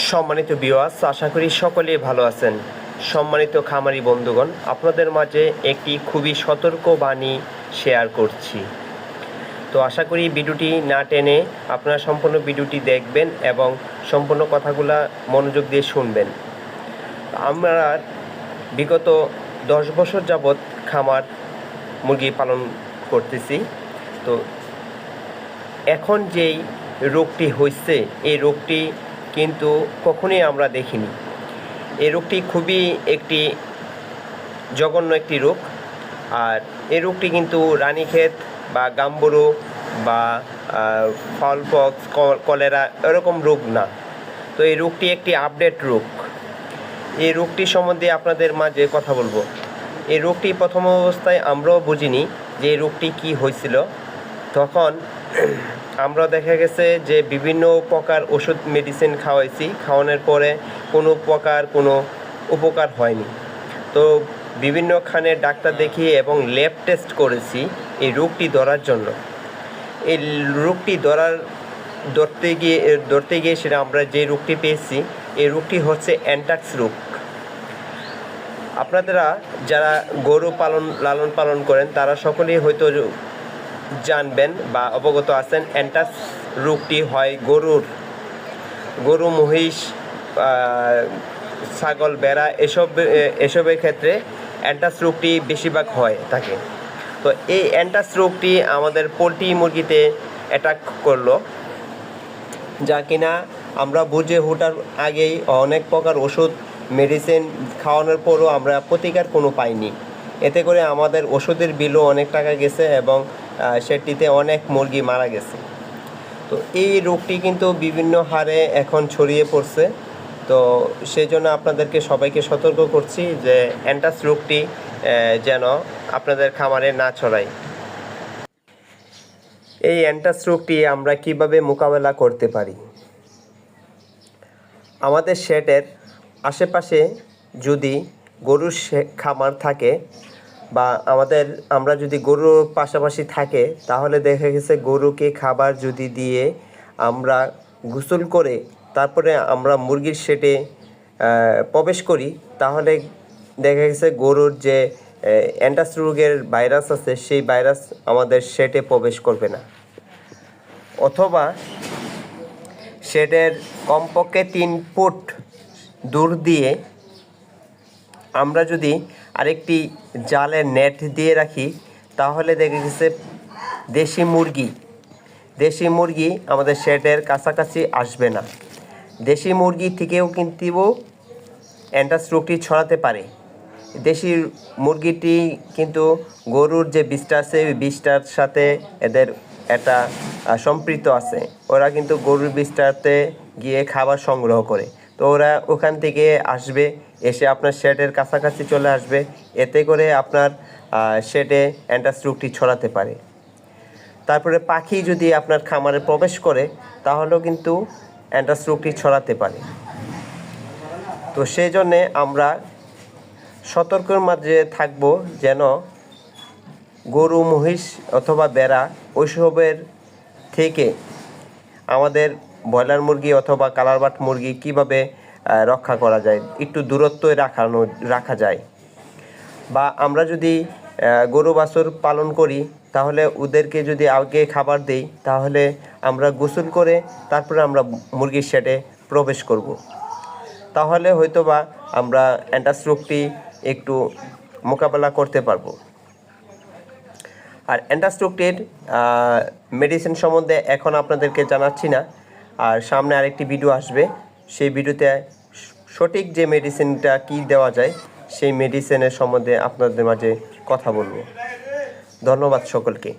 সম্মানিত বিওয়াস আশা করি সকলেই ভালো আছেন। সম্মানিত খামারি বন্ধুগণ, আপনাদের মাঝে একটি খুবই সতর্ক বাণী শেয়ার করছি। তো আশা করি ভিডিওটি না টেনে আপনারা সম্পূর্ণ ভিডিওটি দেখবেন এবং সম্পূর্ণ কথাগুলা মনোযোগ দিয়ে শুনবেন। আমরা বিগত দশ বছর যাবৎ খামার মুরগি পালন করতেছি। তো এখন যেই রোগটি হয়েছে এই রোগটি কিন্তু কখনোই আমরা দেখিনি। এই রোগটি খুবই একটি জঘন্য একটি রোগ। আর এই রোগটি কিন্তু রানীক্ষেত বা গাম্বুরু বা ফলপক্স কলেরা এরকম রোগ না। তো এই রোগটি একটি আপডেট রোগ। এই রোগটি সম্বন্ধে আপনাদের মাঝে কথা বলব। এই রোগটি প্রথম অবস্থায় আমরাও বুঝিনি যে রোগটি কী হয়েছিল। তখন আমরা দেখা গেছে যে বিভিন্ন প্রকার ওষুধ মেডিসিন খাওয়াইছি। খাওয়ানোর পরে কোনো প্রকার কোনো উপকার হয়নি। তো বিভিন্নখানে ডাক্তার দেখিয়ে এবং ল্যাব টেস্ট করেছি এই রোগটি ধরার জন্য। এই রোগটি ধরার, ধরতে গিয়ে ধরতে গিয়ে সেটা আমরা যে রোগটি পেয়েছি, এই রোগটি হচ্ছে অ্যান্টাক্স রোগ। আপনারা যারা গরু পালন, লালন পালন করেন, তারা সকলেই হয়তো জানবেন বা অবগত আছেন অ্যান্টাস রোগটি হয় গরুর। গরু, মহিষ ছাগল, বেড়া, এসব, এসবের ক্ষেত্রে অ্যান্টাস রোগটি বেশিরভাগ হয় থাকে। তো এই অ্যান্টাস রোগটি আমাদের পোলট্রি মুরগিতে অ্যাটাক করল, যা কিনা আমরা বুঝে ওঠার আগেই অনেক প্রকার ওষুধ মেডিসিন খাওয়ানোর পরও আমরা প্রতিকার কোনো পাইনি। এতে করে আমাদের ওষুধের বিলও অনেক টাকা গেছে এবং সেটিতে অনেক মুরগি মারা গেছে। তো এই রোগটি কিন্তু বিভিন্ন হারে এখন ছড়িয়ে পড়ছে। তো সেই জন্য আপনাদেরকে সবাইকে সতর্ক করছি যে অ্যান্টাস রোগটি যেন আপনাদের খামারে না ছড়ায়। এই অ্যান্টাস রোগটি আমরা কীভাবে মোকাবেলা করতে পারি? আমাদের শেডের আশেপাশে যদি গরুর খামার থাকে বা আমাদের, আমরা যদি গরুর পাশাপাশি থাকে, তাহলে দেখা গেছে গরুকে খাবার যদি দিয়ে আমরা গোসল করে, তারপরে আমরা মুরগির শেডে প্রবেশ করি, তাহলে দেখা গেছে গরুর যে অ্যান্টাস রোগের ভাইরাস আছে, সেই ভাইরাস আমাদের শেডে প্রবেশ করবে না। অথবা শেডের কমপক্ষে তিন ফুট দূর দিয়ে আমরা যদি আরেকটি জালের নেট দিয়ে রাখি, তাহলে দেখা গেছে দেশি মুরগি। দেশি মুরগি আমাদের শেডের কাছাকাছি আসবে না। দেশি মুরগি থেকেও কিন্তু অ্যান্টাস রোগটি ছড়াতে পারে। দেশি মুরগিটি কিন্তু গরুর যে বিষটা আছে, ওই বিষটার সাথে এদের একটা সম্পৃক্ত আছে। ওরা কিন্তু গরুর বিষটাতে গিয়ে খাবার সংগ্রহ করে। তো ওরা ওখান থেকে আসবে, এসে আপনার শেডের কাছাকাছি চলে আসবে। এতে করে আপনার শেডে অ্যান্টাস রোগটি ছড়াতে পারে। তারপরে পাখি যদি আপনার খামারে প্রবেশ করে, তাহলেও কিন্তু অ্যান্টাস রোগটি ছড়াতে পারে। তো সেই জন্যে আমরা সতর্কের মাঝে থাকব যেন গরু, মহিষ অথবা বেড়া ওইসবের থেকে আমাদের ব্রয়লার মুরগি অথবা কালারবাট মুরগি কীভাবে রক্ষা করা যায়, একটু দূরত্বে রাখানো, রাখা যায়। বা আমরা যদি গরু বাছুর পালন করি, তাহলে ওদেরকে যদি আগে খাবার দেই, তাহলে আমরা গোসল করে তারপরে আমরা মুরগির শেডে প্রবেশ করব। তাহলে হয়তোবা আমরা অ্যান্টাস রোগটি একটু মোকাবেলা করতে পারব। আর অ্যান্টাস রোগটির মেডিসিন সম্বন্ধে এখন আপনাদেরকে জানাচ্ছি না। আর সামনে আরেকটি ভিডিও আসবে। সেই ভিডিওতে সঠিক যে মেডিসিনটা কি দেওয়া যায়, সেই মেডিসিনের সম্বন্ধে আপনাদের মাঝে কথা বলব। ধন্যবাদ সকলকে।